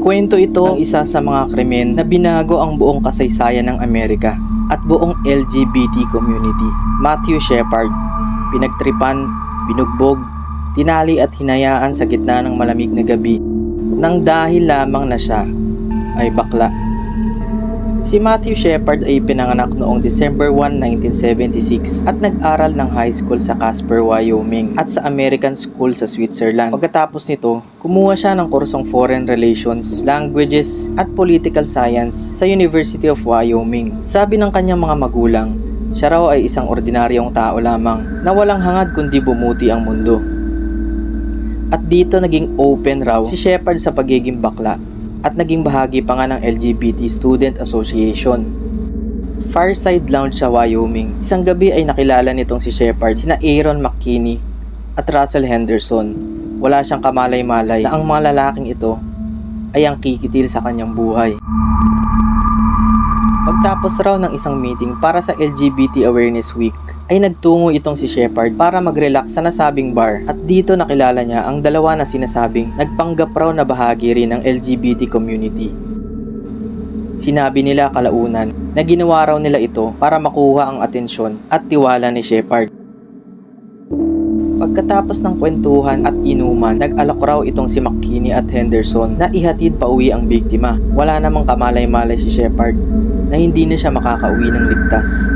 Kwento ito ng isa sa mga krimen na binago ang buong kasaysayan ng Amerika at buong LGBT community. Matthew Shepard, pinagtripan, binugbog, tinali at hinayaan sa gitna ng malamig na gabi nang dahil lamang na siya ay bakla. Si Matthew Shepard ay pinanganak noong December 1, 1976 at nag-aral ng high school sa Casper, Wyoming at sa American School sa Switzerland. Pagkatapos nito, kumuha siya ng kursong Foreign Relations, Languages at Political Science sa University of Wyoming. Sabi ng kanyang mga magulang, siya raw ay isang ordinaryong tao lamang na walang hangad kundi bumuti ang mundo. At dito naging open raw si Shepard sa pagiging bakla at naging bahagi pa nga ng LGBT Student Association. Fireside Lounge sa Wyoming. Isang gabi ay nakilala nitong si Shepard sina Aaron McKinney at Russell Henderson. Wala siyang kamalay-malay na ang mga lalaking ito ay ang kikitil sa kanyang buhay. Pagtapos raw ng isang meeting para sa LGBT Awareness Week, ay nagtungo itong si Shepard para mag-relax sa nasabing bar at dito nakilala niya ang dalawa na sinasabing nagpanggap raw na bahagi rin ng LGBT community. Sinabi nila kalaunan na ginawa raw nila ito para makuha ang atensyon at tiwala ni Shepard. Pagkatapos ng kwentuhan at inuman, nag-alok raw itong si McKinney at Henderson na ihatid pa uwi ang biktima. Wala namang kamalay-malay si Shepard na hindi na siya makakauwi ng ligtas.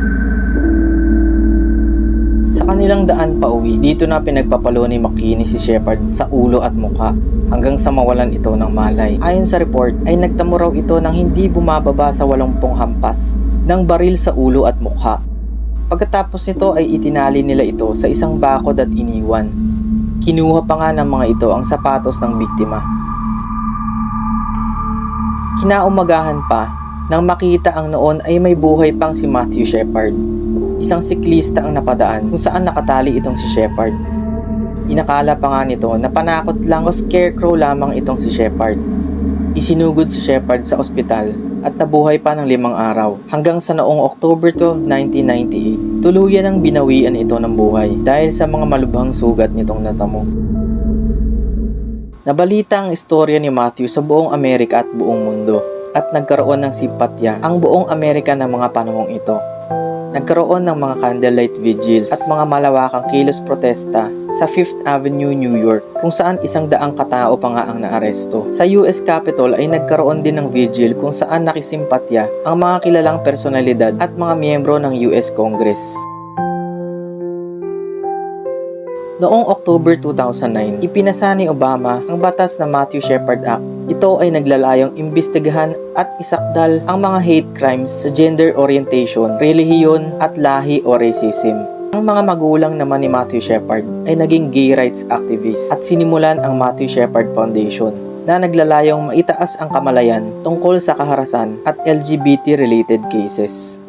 Sa kanilang daan pa uwi, dito na pinagpapalo ni McKinney si Shepard sa ulo at mukha hanggang sa mawalan ito ng malay. Ayon sa report, ay nagtamo raw ito ng hindi bumababa sa 80 hampas ng baril sa ulo at mukha. Pagkatapos nito ay itinali nila ito sa isang bakod at iniwan. Kinuha pa nga ng mga ito ang sapatos ng biktima. Kinaumagahan pa nang makita ang noon ay may buhay pang si Matthew Shepard. Isang siklista ang napadaan kung saan nakatali itong si Shepard. Inakala pa nga nito na panakot lang o scarecrow lamang itong si Shepard. Isinugod si Shepard sa ospital at nabuhay pa ng limang araw hanggang sa noong October 12, 1998. Tuluyan ang binawian ito ng buhay dahil sa mga malubhang sugat nitong natamo. Nabalita ang istorya ni Matthew sa buong Amerika at buong mundo at nagkaroon ng simpatya ang buong Amerika ng mga panahong ito. Nagkaroon ng mga candlelight vigils at mga malawakang kilos protesta sa Fifth Avenue, New York kung saan isang daang katao pa nga ang naaresto. Sa US Capitol ay nagkaroon din ng vigil kung saan nakisimpatya ang mga kilalang personalidad at mga miyembro ng US Congress. Noong October 2009, ipinasa ni Obama ang batas na Matthew Shepard Act. Ito ay naglalayong imbestigahan at isakdal ang mga hate crimes sa gender orientation, relihiyon at lahi o racism. Ang mga magulang naman ni Matthew Shepard ay naging gay rights activist at sinimulan ang Matthew Shepard Foundation na naglalayong maitaas ang kamalayan tungkol sa kaharasan at LGBT-related cases.